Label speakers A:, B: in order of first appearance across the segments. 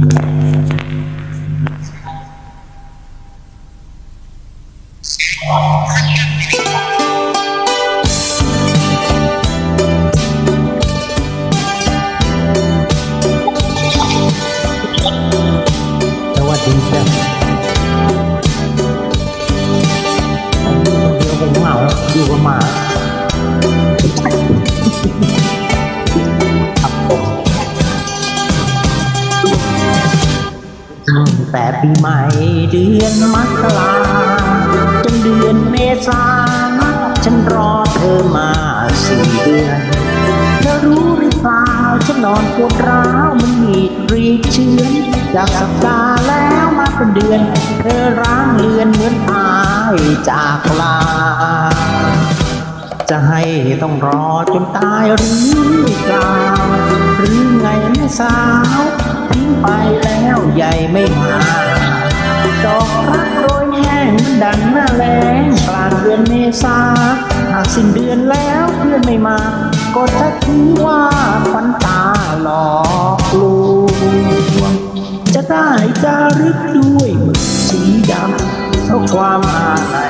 A: ส แต่ปีใหม่เดือนมกราจนเดือนเมษาฉันรอเธอมาสี่เดือนเธอรู้หรือเปล่าฉันนอนปวดร้าวมันมีดรีเชื้อนจากสัปดาห์แล้วมาเป็นเดือน เธอร้างเลือนเหมือนตายจากลา จะให้ต้องรอจนตายหรือเปล่า แม่สาวทิ้งไปแล้วใหญ่ไม่หาดอกรักโรยแห้งดันหน้าแรงกลางเดือนเมษาหากสิ้นเดือนแล้วเพื่อนไม่มาก็จะถือว่าฝันตาหลอกลวงจะได้จารึกด้วยมึกสีดำเพราะความอาลัย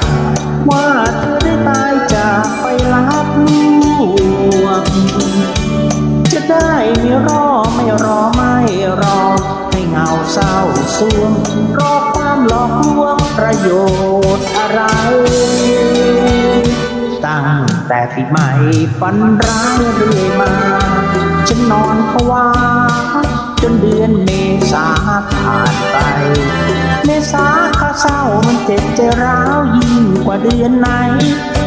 A: ได้ไม่รอไม่รอไม่รอให้เงาเศร้าสวงรอความหลอกลวงประโยชน์อะไร ตั้งแต่ปีใหม่ฝันร้ายเรื่อยมาฉันนอนภาวาจนเดือนเมษาผ่านไป เมษาข้าเศร้า มันเจ็บใจร้าวยิ่งกว่าเดือนไหน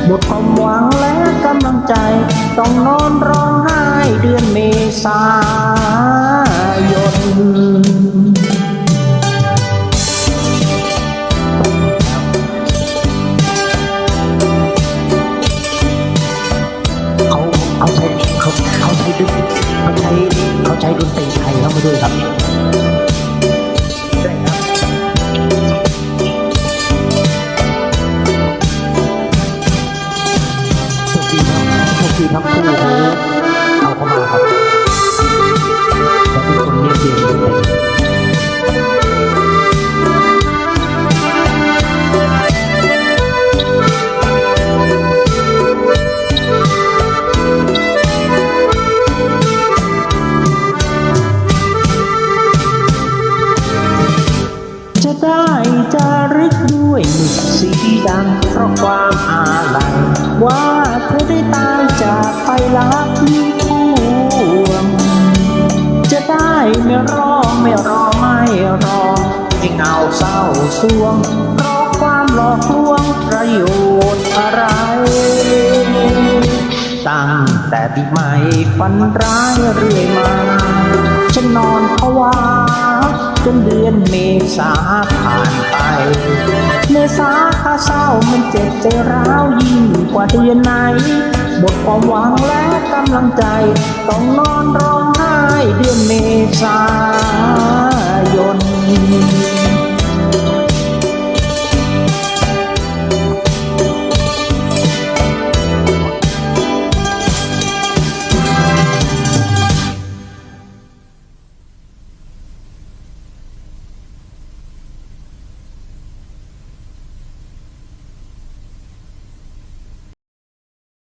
A: หมดความหวังและกำลังใจ ต้องนอนร้องไห้เดือนเมษายนเขาเขาใช้เขาเขาใช้ดนเขาใช้เขาใช้ดนตรีไทยเข้ามาด้วยครับ ครับโชคดีครับผู้รู้เอาเข้ามาครับ ได้จารึกด้วยหมึกสีดำเพราะความอาลัยว่าเธอได้ตายจากไปลักที่ท่วงจะได้ไม่รอไม่รอไม่รอให้เงาเศร้าสวงเพราะความหลอกลวงประโยชน์อะไร ตั้งแต่ปีใหม่ฝันร้ายเรื่อยมาฉันนอนภาวา จนเดือนเมษาผ่านไป เมษาข้าเศร้ามันเจ็บใจร้าวยิ่งกว่าเดือนไหนหมดความหวังและกำลังใจ ต้องนอนร้องไห้เดือนเมษายน